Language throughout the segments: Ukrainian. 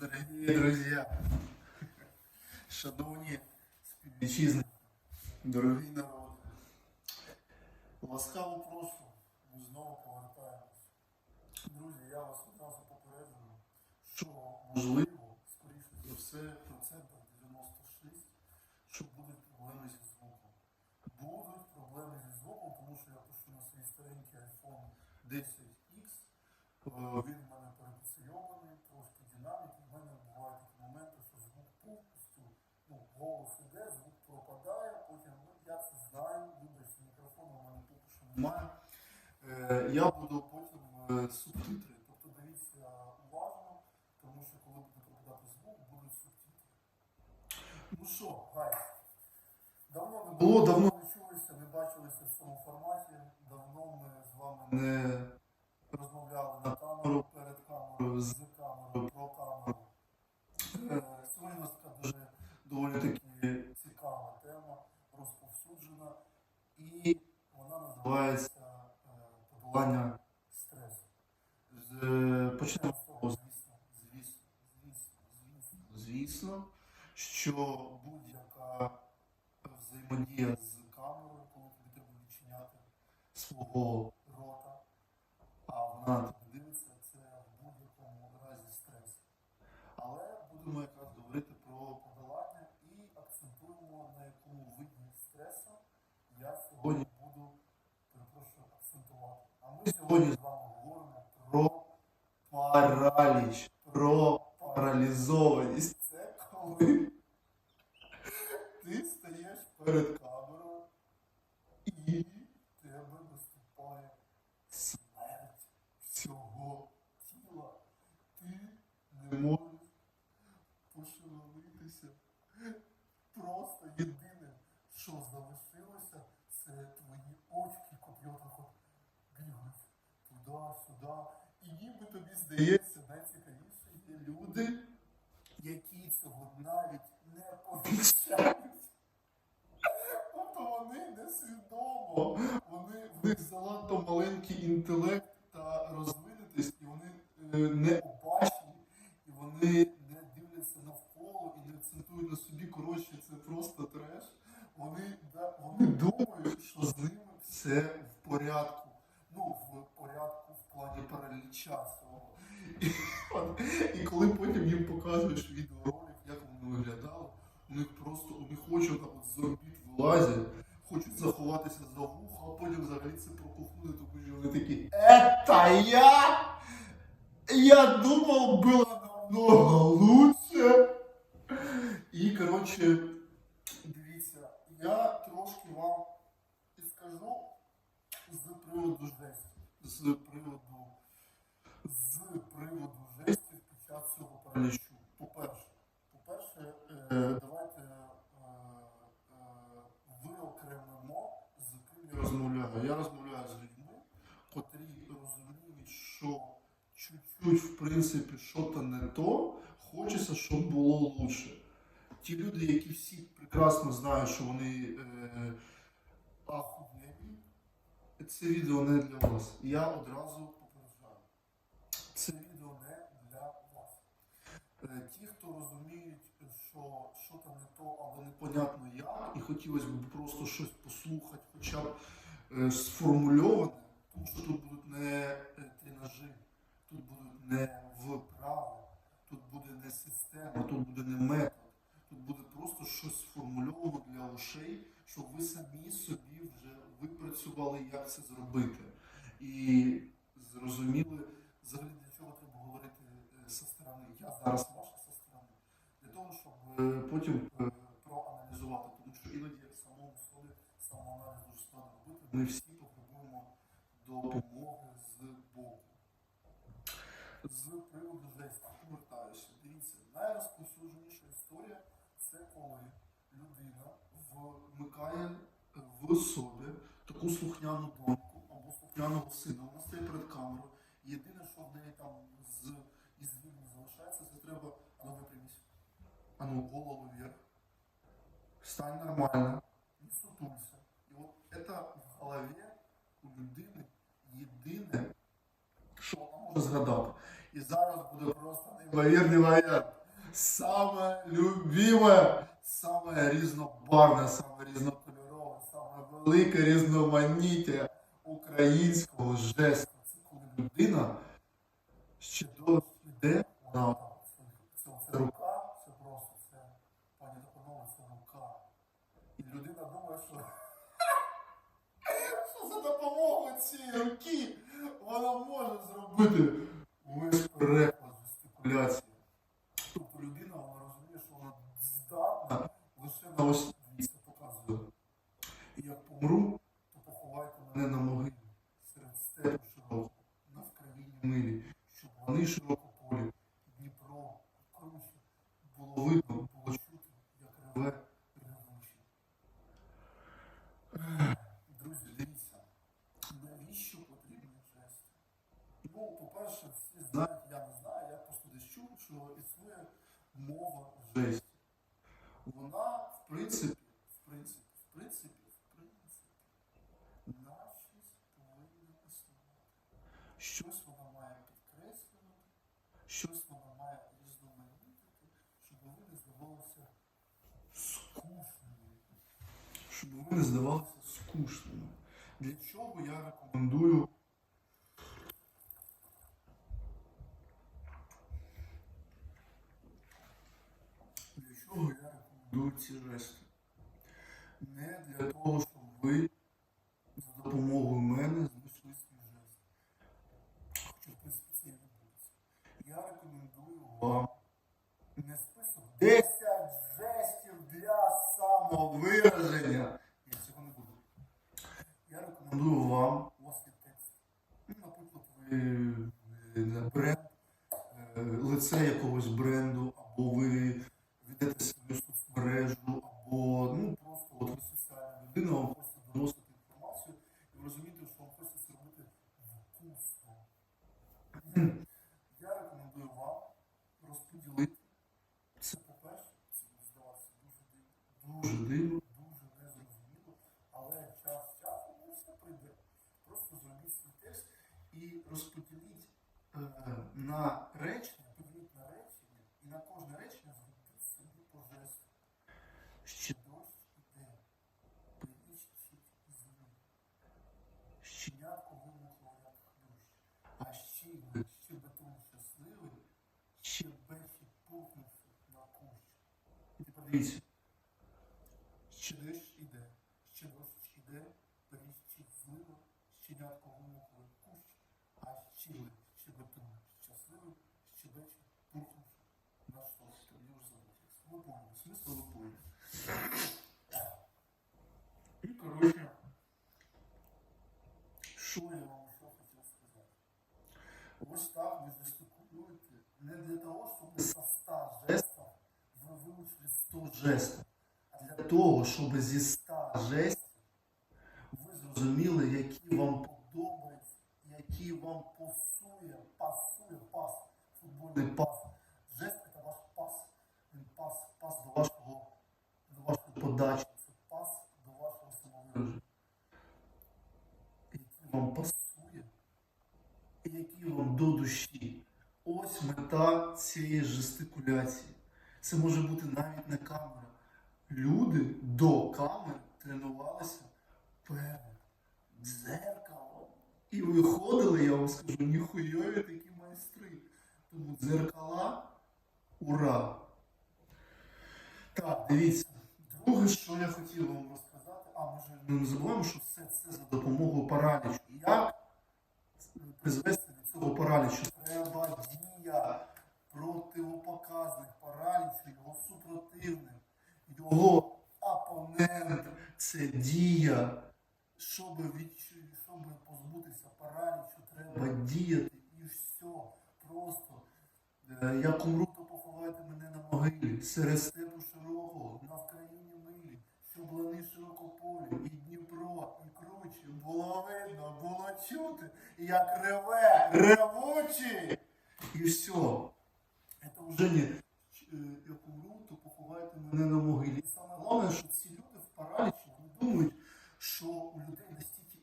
Дорогі друзі, шановні співвітчизники, дорогий народ, ласкаво прошу, ми знову повертаємось. Друзі, я вас одразу попереджую, що можливо, скоріше за все, процентів 96, що будуть проблеми зі звуком. Будуть проблеми зі звуком, тому що я пишу на свій старенький iPhone 10X. Е, Він в мене перепосйований, трошки динаміки. В мене бувають такі моменти, що звук повністю, ну, голос іде, звук пропадає, потім ну, я це знаю, вибачте, мікрофону в мене поки що немає. Е, Я буду потім е, субтитри. Тобто дивіться уважно, тому що коли буде пропадати звук, будуть субтитри. Ну що, гай, давно не було, давно. не чулися, не бачилися в цьому форматі, давно ми з вами не розмовляли на камеру, перед камерою, з камерою, про камеру. Е, Сьогодні у нас така дуже доволі таки цікава тема, розповсюджена, і вона називається е, подолання стресу. Почнемо. З того, звісно, звісно, звісно, звісно, що взаємодія з камерою, коли тобі треба відчиняти свого рота, а вона на тебе дивиться, це в будь-якому разі стрес. Але будемо якраз говорити про подолання і акцентуємо на якому виді стресу я сьогодні буду, перепрошую, акцентувати. А ми сьогодні з вами говоримо про параліч, про паралізованість. Це коли ти стаєш перед камерою і в тебе наступає смерть всього тіла. Ти не можеш пошевелитися. Просто єдине, що залишилося, це твої очки, котрі отак от бігають туди-сюди. І ніби тобі здається, найцікавіше є люди, які цього навіть не помічають. Тобто вони несвідомо, вони в них занадто маленький інтелект та розвинутість, і вони е, не обачні, і вони не дивляться навколо і не акцентують на собі. Коротше, це просто треш. Вони, вони думають, що з ними все в порядку. Ну, в порядку в плані параліча свого. І, от, і коли потім їм показуєш відеоролик, як вони виглядали, у них просто у них очі отак от з орбіт вилазять, хочуть заховатися за вухо, а потім взагалі це прокухнути, тому що вони такі «Это я? Я думав, було намного лучше. І, коротше, дивіться, я трошки вам і скажу з приводу жесті. З приводу, з приводу жестів під час цього паралічу. По-перше, по-перше, е, давайте е, е, виокремимо, з ким я розмовляю. Я розмовляю з людьми, котрі розуміють, що чуть-чуть, в принципі, що-то не то, хочеться, щоб було лучше. Ті люди, які всі прекрасно знають, що вони е, ахуєнні, це відео не для вас. Я одразу попереджаю. Це відео не для вас. Е, Ті, хто розуміють, що що-то не то або непонятно як, і хотілося б просто щось послухати, хоча б е, сформульоване, тому що тут будуть не е, тренажі, тут будуть не вправи, тут буде не система, тут буде не метод, тут буде просто щось сформульовано для ушей, щоб ви самі собі вже випрацювали, як це зробити. І зрозуміли, взагалі для чого треба говорити е, зі сторони. Я зараз ваша зі сторони. Для того, щоб е, потім е, проаналізувати, тому що іноді в самому собі самоаналіз дуже складно робити. Ми всі потребуємо допомоги з боку. З приводу жесті, повертаюся. Дивіться, найрозповсюдженіша історія це коли людина вмикає в собі таку слухняну доньку або слухняного сина. Вона стає перед камерою. Єдине, що в неї там з із вільно залишається, це треба А ну выпрямись. А ну голову вверх. Встань нормально. Не сутулься. І от це в голові у людини єдине, що вона може згадати. І зараз буде просто неймовірний варіант. Саме любиме, саме різнобарне, саме різнокольорове, саме велике різноманіття українського жесту. Це коли людина ще іде, вона отак, це, рука, це просто це, пані панове, це рука. І людина думає, що, що за допомогою цієї руки вона може зробити весь переклад жестикуляції. house не здавалося скучними. Для чого я рекомендую Для чого я рекомендую ці жести? Не для того, щоб ви за допомогою мене знайшли свій жест. Хоча, в принципі, це і відбудеться. Я рекомендую вам не список 10 жестів для самовираження. Ні, цього не буде. Я рекомендую вам у вас є текст. Ну, наприклад, ви е, на бренд, е, лице якогось бренду, або ви ведете свою соцмережу, або ну просто от ви соціальна людина, вам хочеться доносити інформацію, і ви розумієте, що вам хочеться це робити вкусно. Я рекомендую вам розподілити. Це по-перше, це буде здаватися дуже дивно, дуже дивно, дуже незрозуміло, але час часу ну, все прийде. Просто зробіть свій текст і розподіліть е, на речення, поділіть на речення, і на кожне речення зробіть собі по жесту. Ще дощ іде, перічить зими. Щенятко вимокло, як хлющ. А ще й ще бетон щасливий, ще бечі пухнувши на кущ. І тепер дивіться. Ще дощ іде, ще дощ іде, перічить злива, щенятко вимокло кущ, а ще й ще бетон щасливий, ще бечі пухнувши на шторм. Я вже забув Ну помню, поняли, смисл ви. І, коротше, що я вам ще хотів сказати? Ось так ви жестикулюєте не для того, щоб зі 100 жестів ви вивчили 100 жестів, а для того, щоб зі 100 жестів ви зрозуміли, які вам подобаються, які вам пасує, пасує пас, футбольний пас. Жест це ваш пас. Він пас, пас до вашого, до вашої подачі. Це пас до вашого самовираження. Який вам пасує, і який вам до душі. Ось мета цієї жестикуляції. Це може бути навіть не камера. Люди до камери тренувалися перед дзеркалом. І виходили, я вам скажу, ніхуйові такі майстри. Тому дзеркала ура! Так, дивіться. Друге, що я хотів вам розказати, а ми ж не забуваємо, що все це за допомогою паралічу. Як призвести до цього паралічу? Треба дія противопоказних його супротивник, його опонент. Це дія. Щоб відчути, щоб позбутися паралічу, треба діяти і все. Просто Е, Як умру, то поховайте мене на могилі, серед степу широкого, на вкраїні милі, щоб лани широкополі, і Дніпро, і кручі, було видно, було чути, як реве, ревучі. І все. Это уже не поховайте на могилі. Саме головне, що ці люди в паралічі, думають, що у людей настільки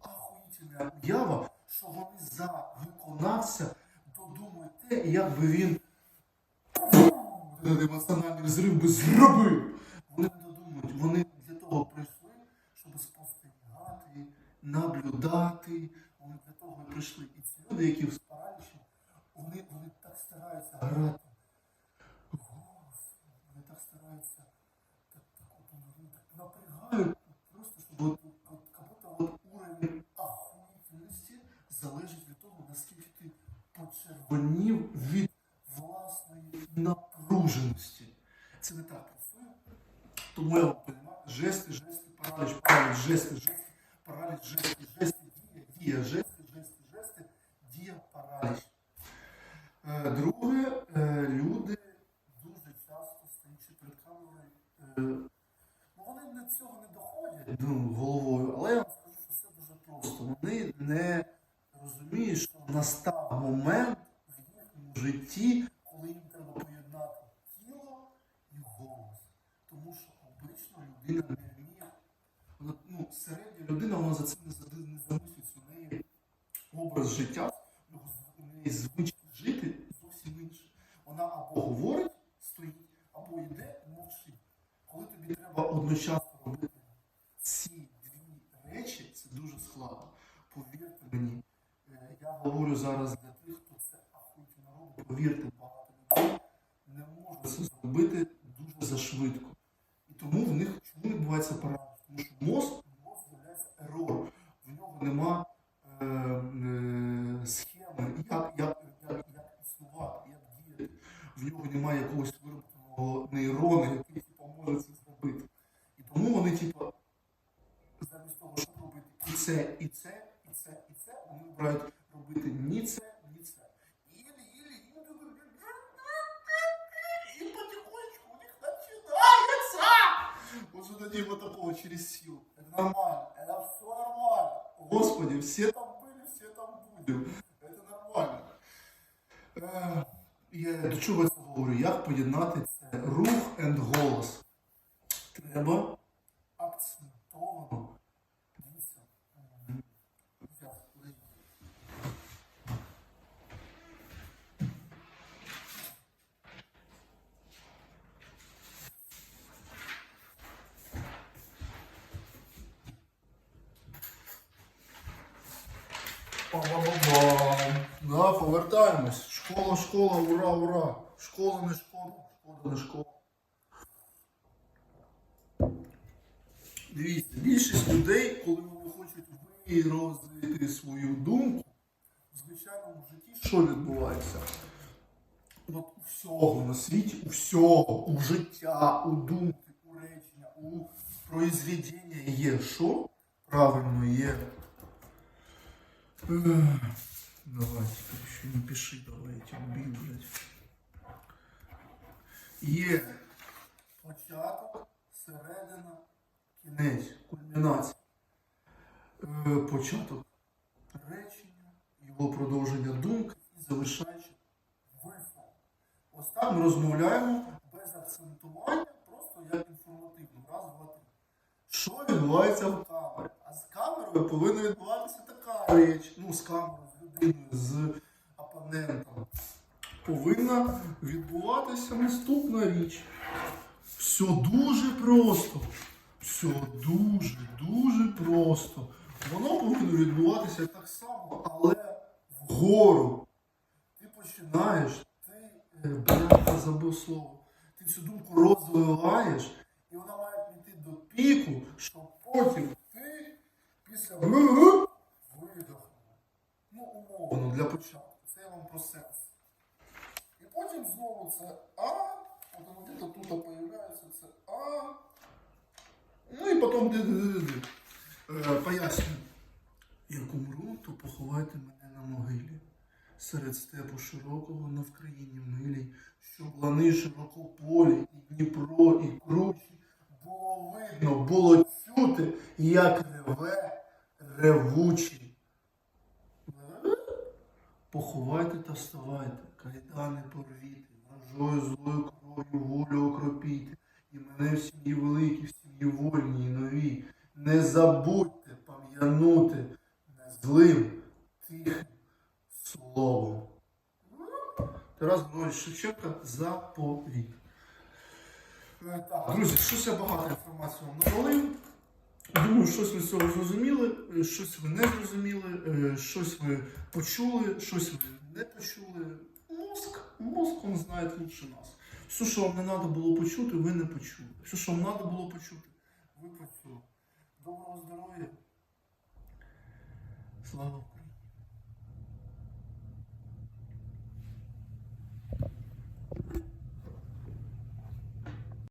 ахуїтельна уява, що вони за виконавця додумують те, як би він емоціональний взрив би зробив. Вони не додумують, вони для того прийшли, щоб спостерігати, наблюдати. Вони для того прийшли. І ці люди, які в спараліші, вони, вони так стараються грати. Господи, вони так стараються, так, так от вони так напрягають, просто щоб от, от, как будто от уровень охуительності залежить від того, наскільки ти почервонів від власної напруженості. Це не так працює. Розумію, жести, жести, параліч, параліч, жести, жести, параліч, жести, жести, дія, дія, жести, жести, жести, дія, параліч. Е, Друге, е, люди дуже часто стоячи перед камерою, е, ну вони до цього не доходять ну, головою, але я вам скажу, що все дуже просто. Вони не розуміють, що настав момент в їхньому житті, коли їм треба поєднати тіло і голос. Тому що обично людина не вміє. Вона, ну, середня людина, вона за це не, замислюється. У неї образ життя, у неї звички жити зовсім інший. Вона або говорить, стоїть, або йде мовчить. Коли тобі треба одночасно робити ці дві речі, це дуже складно. Повірте мені, Е, я говорю зараз для тих, хто це ахуйте робить. Повірте, багато людей не може це зробити дуже зашвидко. Тому в них чому відбувається параліч? Тому що мозк, з'являється ерор. В нього нема е, е, схеми, як, як, як, як існувати, як діяти. В нього немає якогось виробленого нейрона, який типу, може це зробити. І тому вони, типу, замість того, щоб робити і це, і це, і це, і це, вони вибирають робити ні це. Уже тоді вот такого через силу. Это нормально, это все нормально. Господи, все там были, все там будем. Это нормально. Е, Я до чого я це говорю? Як поєднати це рух and голос? Па-ба-ба-бам. Да, повертаємось. Школа, школа, ура, ура. Школа не школа, школа не школа. Дивіться, більшість людей, коли вони хочуть виразити свою думку, в звичайному житті що відбувається? От у всього на світі, у всього, у життя, у думки, у речення, у произведення є що? Правильно є. Ех, Давай, теперь еще не пиши, давай, я тебя убью, блядь. Є початок, середина, кінець, кульмінація. Е, початок речення, його продовження думки і завершаючи висновок. Ось так ми розмовляємо без акцентування, просто як інформативно. Раз, два, три. Що відбувається в камері? А з камерою повинна відбуватися річ. Ну, з камерою, з опонентом. Повинна відбуватися наступна річ. Все дуже просто. Все дуже, дуже просто. Воно повинно відбуватися так само, але вгору. Ти починаєш, ти, е, бляха, забув слово. Ти цю думку розвиваєш, і вона має піти до піку, щоб потім ти після для початку. Це я вам про серце. І потім знову це А, от воно тут появляється це А. Ну і потім ди-ди-ди-ди. Е, Пояснюю. Як умру, то поховайте мене на могилі. Серед степу широкого на Вкраїні милій, щоб лани широкополі, і Дніпро, і кручі, було видно, було чути, як реве ревучий. Поховайте та вставайте, кайдани порвіте, чужою злою кров'ю волю окропіти. І мене в сім'ї великій, в сім'ї вольній і новій. Не забудьте пам'янути незлим тихим словом. Тарас Григорович Шевченка заповіт. Е, друзі, щось я багато інформації вам навалив. Думаю, щось ви з цього зрозуміли, е, щось ви не зрозуміли, е, щось ви почули, щось ви не почули. Мозк, мозк він знає лучше нас. Все, що вам не треба було почути, ви не почули. Все, що вам треба було почути, ви почули. Доброго здоров'я. Слава